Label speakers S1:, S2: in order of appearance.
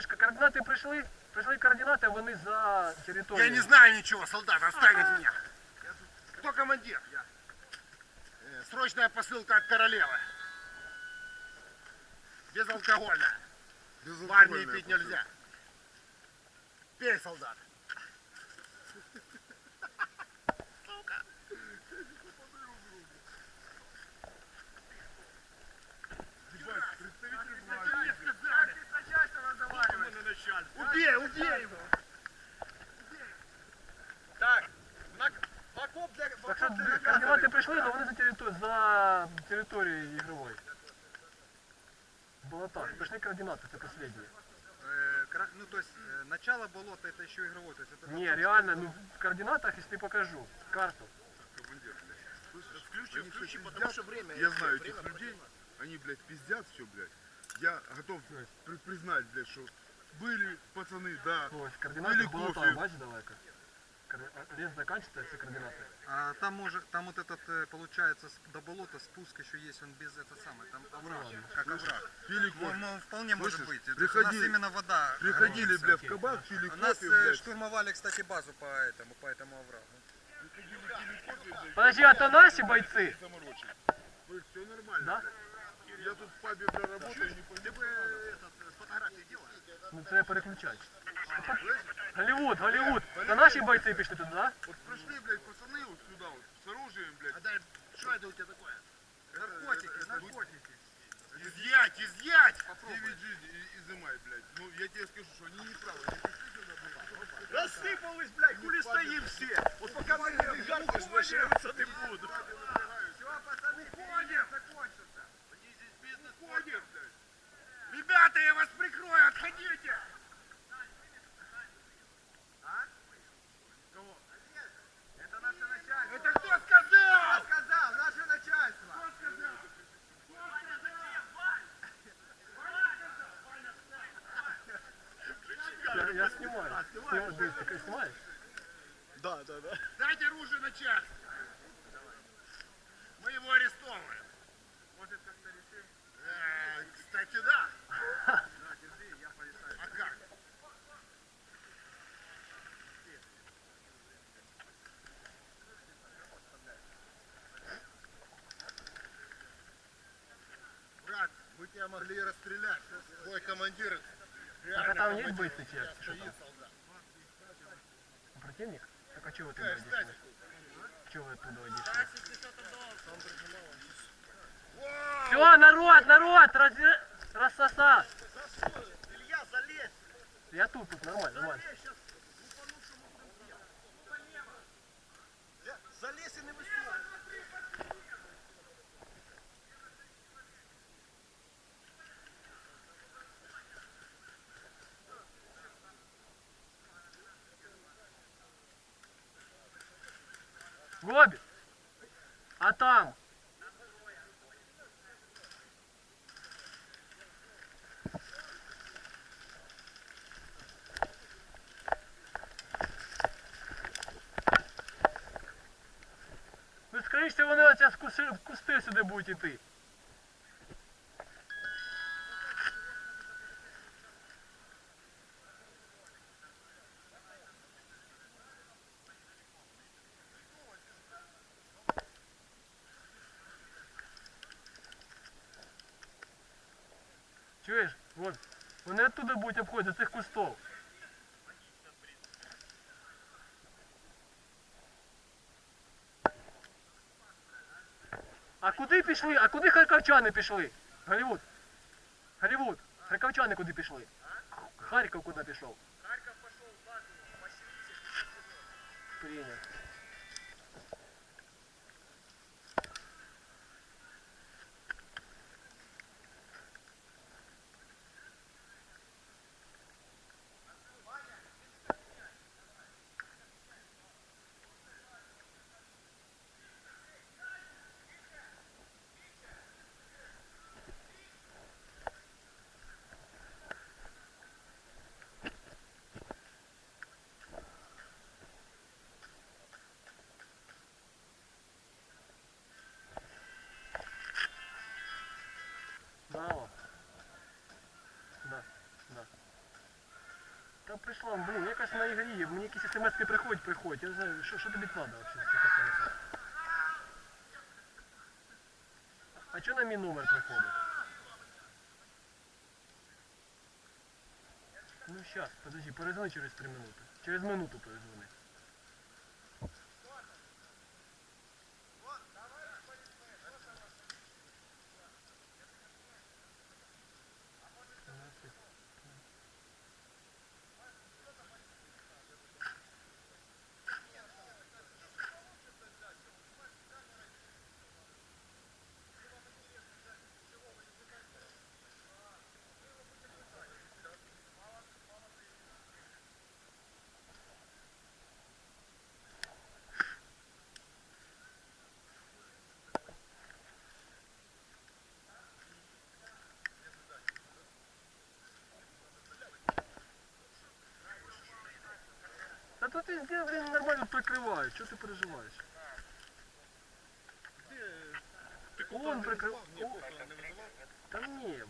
S1: фішка, координати прийшли, прийшли координати, а вони за територією.
S2: Я не знаю ничего, солдат, оставить меня. Кто командир? Я. Э, Срочная посылка от королевы. Безалкогольная. В армии пить нельзя. Пей, солдат.
S1: за територією ігрової. Було так. Прийшли координати, це останнє.
S3: Э, кра- ну, то есть, э, начало болота это еще игровой. То есть это
S1: Ні, реально, ну в координатах, якщо покажу, карту.
S2: Включи, включи, потому что время.
S4: Я знаю этих людей, они, блядь, пиздят все, блядь. Я готов при- признать, блядь, что были пацаны, да.
S1: Ось, координати
S4: Или
S1: було
S4: кофе.
S1: так, бачиш далеко. Кор- Лес закінчиться, це координати.
S3: А там может, там вот этот, э, получается, с- до болота спуск еще есть, он без это самое, там овраг,
S1: ладно.
S3: как овраг.
S4: Пили
S3: Ну,
S4: кофе.
S3: ну, вполне может
S4: Слышишь,
S3: быть. То есть у нас
S4: приходили-
S3: именно вода.
S4: Приходили,
S3: граница.
S4: блядь, в кабак, пили
S3: У нас
S4: кофе,
S3: э,
S4: блядь.
S3: штурмовали, кстати, базу по этому, по этому оврагу.
S1: Подожди, а то наші бойці?
S4: Заморочен. Все нормально.
S1: Да?
S4: блядь. Я тут в пабе, бля, работаю, не
S2: Ты бы этот, э, фотографии делал?
S1: Ну треба переключати. Голлівуд, Голлівуд. Це наші бойці пішли туди, да?
S4: Вот пришли, блядь, пацаны вот сюда вот, с оружием, блядь.
S2: А дай, что это у тебя такое?
S3: Наркотики, наркотики.
S2: Изъять, изъять!
S4: 9 жизней и- изымай, блядь. Ну, я тебе скажу, что они не правы. Они пришли сюда, блядь.
S2: Рассыпалось, блядь, хули стоим все? Вот пока мы не жарко, шевелиться не буду. Я,
S1: я знімаю. Знімаю, дивись, ти знімаєш?
S3: Да, да, да.
S2: Дайте оружие начальству. Мы его арестовываем.
S3: Может, как-то решим?
S2: Э, кстати, да.
S3: Да, держи, я порешаю.
S2: А как? Брат, мы тебя могли и расстрелять. Твой командир
S1: Так а
S2: реально
S1: там є
S2: командир.
S1: бойці чи як? Чи Що
S2: Стоит
S1: там?
S2: солдат.
S1: Противник? Так а чого ви туди
S2: Э,
S1: одійшли?
S2: кстати.
S1: Чого ви туди одійшли?
S2: Вау!
S1: Все, народ, народ, роз... рассосал.
S2: Илья, залезь!
S1: Я тут, тут, нормально, нормально. Гоби! А там? Ну, скоріше вони оця в кусти сюди будуть іти. Чуєш? Вот. Вони оттуда будуть обходити, з цих кустов. А куди пішли? А куди харківчани пішли? Голівуд. Голівуд. Харківчани куди пішли? Харків куди пішов?
S3: Харьков пошел в базу поселиться.
S1: Прийняв. Прийшла, блін, якась на ігрі, мені якісь смс-ки приходять, приходять. Я не знаю, що, що тобі треба взагалі? А чого на мій номер приходить? Ну зараз, подожди, перезвони через 3 минути. Через минуту перезвони. Та тут ти, ти, блін, нормально прикриваєш, чого ти переживаєш?
S2: Ты
S1: Он прикрив... О,
S2: не вызывал?
S1: Та ні,